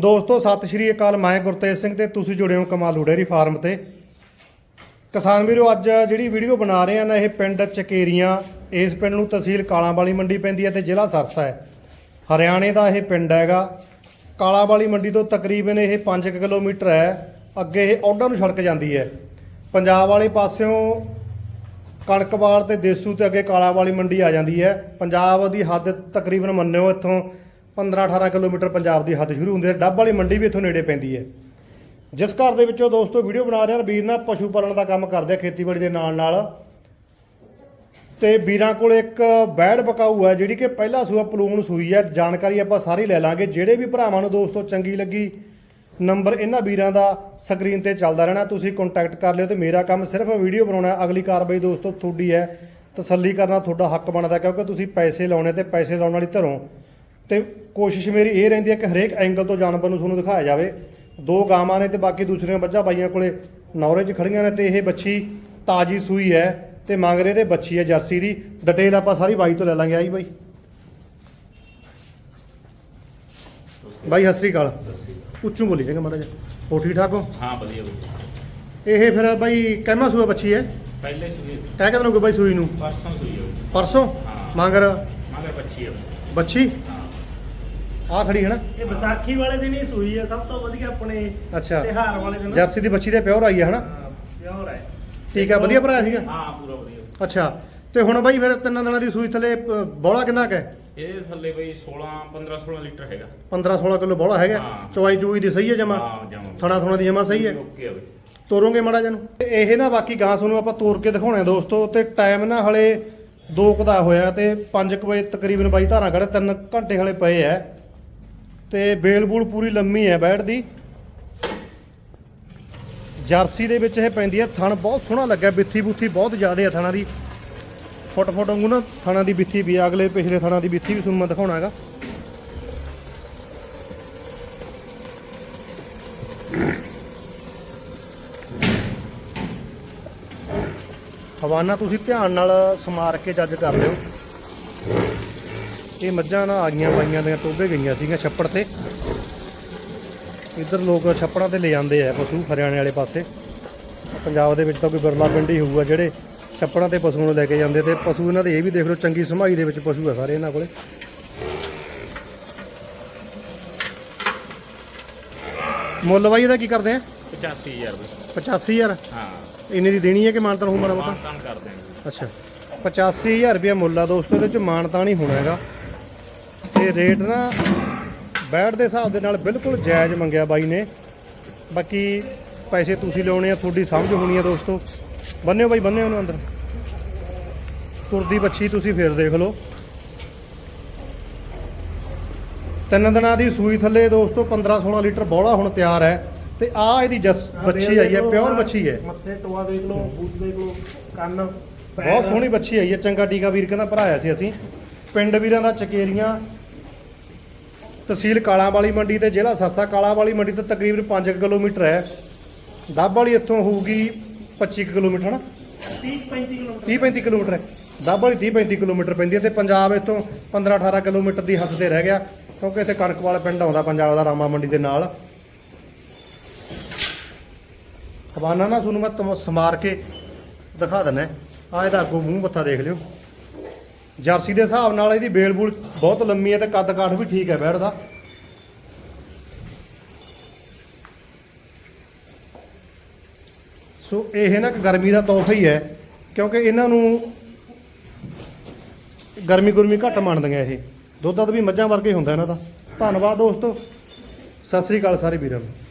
ਦੋਸਤੋ, ਸਤਿ ਸ਼੍ਰੀ ਅਕਾਲ। ਮੈਂ ਗੁਰਤੇਜ ਸਿੰਘ ਤੇ ਤੁਸੀਂ ਜੁੜੇ ਹੋ ਕਮਾਲੂ ਡੇਅਰੀ ਫਾਰਮ ਤੇ। ਕਿਸਾਨ ਵੀਰੋ, ਅੱਜ ਜਿਹੜੀ ਵੀਡੀਓ ਬਣਾ ਰਹੇ ਆ ਨਾ, ਇਹ ਪਿੰਡ ਚਕੇਰੀਆਂ, ਇਸ ਪਿੰਡ ਨੂੰ ਤਹਿਸੀਲ ਕਾਲਾਂ ਵਾਲੀ ਮੰਡੀ ਪੈਂਦੀ ਹੈ ਤੇ ਜ਼ਿਲ੍ਹਾ ਸਰਸਾ ਹੈ। ਹਰਿਆਣੇ ਦਾ ਇਹ ਪਿੰਡ ਹੈਗਾ। ਕਾਲਾਂ ਵਾਲੀ ਮੰਡੀ ਤੋਂ ਤਕਰੀਬਨ ਇਹ 5 ਕਿਲੋਮੀਟਰ ਹੈ। ਅੱਗੇ ਇਹ ਔਡਾ ਨੂੰ ਸੜਕ ਜਾਂਦੀ ਹੈ। ਪੰਜਾਬ ਵਾਲੇ ਪਾਸਿਓਂ ਕਣਕਵਾਲ ਤੇ ਦੇਸੂ ਤੇ ਅੱਗੇ ਕਾਲਾ ਵਾਲੀ ਮੰਡੀ ਆ ਜਾਂਦੀ ਹੈ। ਪੰਜਾਬ ਦੀ ਹੱਦ ਤਕਰੀਬਨ ਮੰਨਿਓ ਇੱਥੋਂ 15-18 ਕਿਲੋਮੀਟਰ ਪੰਜਾਬ ਦੀ ਹੱਦ ਸ਼ੁਰੂ ਹੁੰਦੀ ਹੈ। ਡੱਬ ਵਾਲੀ ਮੰਡੀ ਵੀ ਇੱਥੋਂ ਨੇੜੇ ਪੈਂਦੀ ਹੈ। ਜਿਸ ਘਰ ਦੇ ਵਿੱਚੋਂ ਦੋਸਤੋ ਵੀਡੀਓ ਬਣਾ ਰਹੇ ਵੀਰ ਨਾਲ ਪਸ਼ੂ ਪਾਲਣ ਦਾ ਕੰਮ ਕਰਦੇ ਆ ਖੇਤੀਬਾੜੀ ਦੇ ਨਾਲ ਨਾਲ ਤੇ ਵੀਰਾਂ ਕੋਲ ਇੱਕ ਬੈੜ ਬਕਾਊ ਹੈ, ਜਿਹੜੀ ਕਿ ਪਹਿਲਾ ਸੂਆ ਪਲੂਣ ਸੂਈ ਹੈ। ਜਾਣਕਾਰੀ ਆਪਾਂ ਸਾਰੀ ਲੈ ਲਾਂਗੇ। ਜਿਹੜੇ ਵੀ ਭਰਾਵਾਂ ਨੂੰ ਦੋਸਤੋ ਚੰਗੀ ਲੱਗੀ, ਨੰਬਰ ਇਹਨਾਂ ਵੀਰਾਂ ਦਾ ਸਕਰੀਨ ਤੇ ਚੱਲਦਾ ਰਹਿਣਾ। ਤੁਸੀਂ ਕੰਟੈਕਟ ਕਰ ਲਿਓ ਤੇ ਮੇਰਾ ਕੰਮ ਸਿਰਫ ਵੀਡੀਓ ਬਣਾਉਣਾ ਅਗਲੀ ਕਾਰਵਾਈ ਦੋਸਤੋ ਤੁਹਾਡੀ ਹੈ। ਤਸੱਲੀ ਕਰਨਾ ਤੁਹਾਡਾ ਹੱਕ ਬਣਦਾ, ਕਿਉਂਕਿ ਤੁਸੀਂ ਪੈਸੇ ਲਾਉਣੇ ਤੇ ਪੈਸੇ ਲਾਉਣ ਵਾਲੀ ਧਰੋਂ ਤੇ ਕੋਸ਼ਿਸ਼ ਮੇਰੀ ਇਹ ਰਹਿੰਦੀ ਹੈ ਕਿ ਹਰੇਕ ਐਂਗਲ ਤੋਂ ਜਾਨਵਰ ਨੂੰ ਤੁਹਾਨੂੰ ਦਿਖਾਇਆ ਜਾਵੇ। ਦੋ ਗਾਵਾਂ ਨੇ ਤੇ ਬਾਕੀ ਦੂਸਰੀਆਂ ਬੱਚਾ ਬਾਈਆਂ ਕੋਲੇ ਨੌਰੇ 'ਚ ਖੜੀਆਂ ਨੇ ਤੇ ਇਹ ਬੱਚੀ ਤਾਜੀ ਸੂਈ ਹੈ ਤੇ ਮੰਗ ਰਹੇ ਤੇ ਬੱਚੀ ਹੈ ਜਰਸੀ ਦੀ। ਡਿਟੇਲ ਆਪਾਂ ਸਾਰੀ ਬਾਈ ਤੋਂ ਲੈ ਲਾਂਗੇ ਆਈ ਬਾਈ। ਬਾਈ ਸਤਿ ਸ੍ਰੀ ਅਕਾਲ। ਉੱਚੋਂ ਬੋਲੀ ਜਾਂਗਾ ਜਿਹਾ। ਹੋ ਠੀਕ ਠਾਕ ਹੋ? ਹਾਂ ਵਧੀਆ ਵਧੀਆ। ਇਹ ਫਿਰ ਬਾਈ ਕਹਿਮਾ ਸੂਆ ਬੱਚੀ ਹੈ? ਪਹਿਲੇ ਸੂਈ ਕਹਿ ਕਦੋਂ ਕੋਈ ਬਾਈ ਸੂਈ ਨੂੰ? ਪਰਸੋਂ ਸੂਈ ਹੋ ਪਰਸੋਂ? ਹਾਂ। ਮੰਗਰ? ਮਗਰ ਬੱਚੀ ਹੋ ਬੱਚੀ? ਹਾਂ ਆ ਖੜੀ ਹੈ ਨਾ। ਇਹ ਵਿਸਾਖੀ ਵਾਲੇ ਦਿਨ ਹੀ ਸੂਈ ਹੈ ਸਭ ਤੋਂ ਵਧੀਆ ਆਪਣੇ ਅੱਛਾ। ਤਿਹਾਰ ਵਾਲੇ ਦਿਨ। ਜਰਸੀ ਦੀ ਬੱਚੀ ਤੇ ਪਿਓਰ ਆਈ ਹੈ ਹਨਾ? ਪਿਓਰ ਹੈ। ਠੀਕ ਆ ਵਧੀਆ ਭਰਾਇਆ ਸੀਗਾ? ਹਾਂ ਪੂਰਾ ਵਧੀਆ। ਅੱਛਾ ਤੇ ਹੁਣ ਬਾਈ ਫਿਰ ਤਿੰਨਾਂ ਦਿਨਾਂ ਦੀ ਸੂਈ ਥੱਲੇ ਅ, ਬੋਲਾ ਕਿੰਨਾ ਕੁ ਹੈ? ਇਹਦੇ ਥੱਲੇ ਬਈ 16 15 16 ਲੀਟਰ ਹੈਗਾ। 15 16 ਕਿਲੋ ਬੋਲਾ ਹੈਗਾ। ਹਾਂ। ਚਵਾਈ ਚੂਈ ਦੀ ਸਹੀ ਹੈ ਜਮਾ? ਹਾਂ ਜਾਵਾਂ ਥਣਾ ਥਣਾ ਦੀ ਜਮਾ ਸਹੀ ਹੈ? ਓਕੇ ਆ ਬਈ। ਤੋਰੋਂਗੇ ਮਾੜਾ ਜਨ ਇਹ ਨਾ ਬਾਕੀ ਗਾਂ ਤੁਹਾਨੂੰ ਆਪਾਂ ਤੋਰ ਕੇ ਦਿਖਾਉਣੇ ਆ ਦੋਸਤੋ ਤੇ ਟਾਈਮ ਨਾ ਹਲੇ 2 ਦਾ ਹੋਇਆ ਤੇ 5 ਵਜੇ ਤਕਰੀਬਨ ਬਾਈ ਧਾਰਾਂ ਖੜੇ 3 ਘੰਟੇ ਹਲੇ ਪਏ ਐ ਤੇ ਬੇਲ ਬੂਲ ਪੂਰੀ ਲੰਮੀ ਹੈ ਬੈਠ ਦੀ। ਜਰਸੀ ਦੇ ਵਿੱਚ ਇਹ ਪੈਂਦੀ ਹੈ ਥਣ ਬਹੁਤ ਸੋਹਣਾ ਲੱਗਾ ਬਿੱਥੀ ਬੁੱਥੀ ਬਹੁਤ ਜ਼ਿਆਦਾ ਹੈ ਥਣਾ ਦੀ। ਫੁੱਟ ਫੁੱਟ ਵਾਂਗੂ ਨਾ ਥਣਾ ਦੀ ਬਿੱਥੀ ਵੀ ਆ, ਅਗਲੇ ਪਿਛਲੇ ਥਣਾ ਦੀ ਬਿੱਥੀ ਵੀ ਤੁਹਾਨੂੰ ਮੈਂ ਦਿਖਾਉਣਾ ਹੈਗਾ। ਹਵਾਨਾ ਤੁਸੀਂ ਧਿਆਨ ਨਾਲ ਸਮਾਰ ਕੇ ਜੱਜ ਕਰ ਲਿਓ। ਇਹ ਮੱਝਾਂ ਨਾ ਆ ਗਈਆਂ ਬਾਈਆਂ ਦੀਆਂ ਟੋਬੇ ਗਈਆਂ ਸੀਗੀਆਂ ਛੱਪੜ ਤੇ। ਇੱਧਰ ਲੋਕ ਛੱਪੜਾਂ ਤੇ ਲੈ ਜਾਂਦੇ ਆ ਪਸ਼ੂ ਹਰਿਆਣੇ ਵਾਲੇ ਪਾਸੇ। ਪੰਜਾਬ ਦੇ ਵਿੱਚ ਤਾਂ ਕੋਈ ਬਿਰਲਾ ਪਿੰਡ ਹੀ ਹੋਊਗਾ ਜਿਹੜੇ ਛੱਪੜਾਂ ਤੇ ਪਸ਼ੂ ਨੂੰ ਲੈ ਕੇ ਜਾਂਦੇ ਤੇ ਪਸ਼ੂ ਇਹਨਾਂ ਦੇ ਇਹ ਵੀ ਦੇਖ ਲਓ ਚੰਗੀ ਸਮਾਈ ਦੇ ਵਿੱਚ ਪਸ਼ੂ ਆ ਸਾਰੇ ਇਹਨਾਂ ਕੋਲੇ। ਮੁੱਲ ਬਾਈ ਇਹਦਾ ਕੀ ਕਰਦੇ ਆ? 85000 ਬਈ। 85000 ਹਾਂ। ਇੰਨੇ ਦੀ ਦੇਣੀ ਹੈ ਕਿ ਮਾਨਤਨ ਹੋ ਮਾੜਾ ਮੋਟਾ? ਮਾਨਤਾਨ ਕਰ ਦੇਣਗੇ ਅੱਛਾ। 85000 ਰੁਪਏ ਮੁੱਲ ਆ ਦੋਸਤੋ ਇਹਦੇ ਚ ਮਾਨਤਾ ਨਹੀਂ ਹੋਣਾ ਹੈਗਾ। ਤੇ ਰੇਟ ਨਾ ਬੈਟ ਦੇ ਹਿਸਾਬ ਦੇ ਨਾਲ ਬਿਲਕੁਲ ਜਾਇਜ਼ ਮੰਗਿਆ ਬਾਈ ਨੇ। ਬਾਕੀ ਪੈਸੇ ਤੁਸੀਂ ਲਾਉਣੇ ਆ ਤੁਹਾਡੀ ਸਮਝ ਹੋਣੀ ਆ ਦੋਸਤੋ। ਬੰਨਿਓ ਬਾਈ ਬੰਨਿਓ ਉਹਨੂੰ ਅੰਦਰ। ਤੁਰਦੀ ਬੱਚੀ ਤੁਸੀਂ ਫੇਰ ਦੇਖ ਲਓ। ਤਿੰਨ ਦਿਨਾਂ ਦੀ ਸੂਈ ਥੱਲੇ ਦੋਸਤੋ 15 16 ਲੀਟਰ ਬੋਲਾ ਹੁਣ ਤਿਆਰ ਹੈ ਤੇ ਆ ਇਹਦੀ ਜਸ ਬੱਚੀ ਆਈ ਹੈ ਪਿਓਰ ਬੱਚੀ ਹੈ। ਮੱਥੇ ਟੋਆ ਦੇਖ ਲਓ ਬੂਟ ਦੇਖ ਲਓ ਕੰਨ ਬਹੁਤ ਸੋਹਣੀ ਬੱਚੀ ਆਈ ਹੈ ਚੰਗਾ ਟੀਕਾ ਵੀਰ ਕਹਿੰਦਾ ਭਰਾਇਆ ਸੀ ਅਸੀਂ। ਪਿੰਡ ਵੀਰਾਂ ਦਾ ਚਕੇਰੀਆਂ, ਤਹਿਸੀਲ ਕਾਲਾਂ ਵਾਲੀ ਮੰਡੀ ਤੇ ਜ਼ਿਲ੍ਹਾ ਸਰਸਾ ਕਾਲਾਂ ਵਾਲੀ ਮੰਡੀ ਤੋਂ ਤਕਰੀਬਨ 5 ਕਿਲੋਮੀਟਰ ਹੈ। ਦੱਬ ਵਾਲੀ ਇੱਥੋਂ ਹੋਊਗੀ 25 ਕੁ ਕਿਲੋਮੀਟਰ, ਹਨਾ? 30 35 ਕਿਲੋਮੀਟਰ 30 35 ਕਿਲੋਮੀਟਰ ਹੈ। ਦੱਬ ਵਾਲੀ 30 35 ਕਿਲੋਮੀਟਰ ਪੈਂਦੀ ਹੈ ਤੇ ਪੰਜਾਬ ਇੱਥੋਂ 15 18 ਕਿਲੋਮੀਟਰ ਦੀ ਹੱਦ ਤੇ ਰਹਿ ਗਿਆ, ਕਿਉਂਕਿ ਇੱਥੇ ਕਣਕ ਵਾਲਾ ਪਿੰਡ ਆਉਂਦਾ ਪੰਜਾਬ ਦਾ ਰਾਮਾ ਮੰਡੀ ਦੇ ਨਾਲ। ਹਵਾਨਾ ਨਾ ਤੁਹਾਨੂੰ ਮੈਂ ਤੁਮ- ਸਮਾਰ ਕੇ ਦਿਖਾ ਦਿੰਦਾ। ਆ ਇਹਦਾ ਅੱਗੋਂ ਮੂੰਹ ਮੱਥਾ ਦੇਖ ਲਿਓ। ਜਰਸੀ ਦੇ ਹਿਸਾਬ ਨਾਲ ਇਹਦੀ ਬੇਲ ਬੂਲ ਬਹੁਤ ਲੰਮੀ ਹੈ ਤੇ ਕੱਦ ਕਾਠ ਵੀ ਠੀਕ ਹੈ ਬੈੜ ਦਾ। ਸੋ ਇਹ ਨਾ ਗਰਮੀ ਦਾ ਤੋਹਫਾ ਹੀ ਹੈ, ਕਿਉਂਕਿ ਇਹਨਾਂ ਨੂੰ ਗਰਮੀ ਗੁਰਮੀ ਘੱਟ ਮੰਨਦੀਆਂ ਇਹ। ਦੁੱਧ ਦੱਧ ਵੀ ਮੱਝਾਂ ਵਰਗੇ ਹੁੰਦਾ ਇਹਨਾਂ ਦਾ। ਧੰਨਵਾਦ ਦੋਸਤੋ। ਸਤਿ ਸ੍ਰੀ ਅਕਾਲ ਸਾਰੇ ਵੀਰਾਂ ਨੂੰ।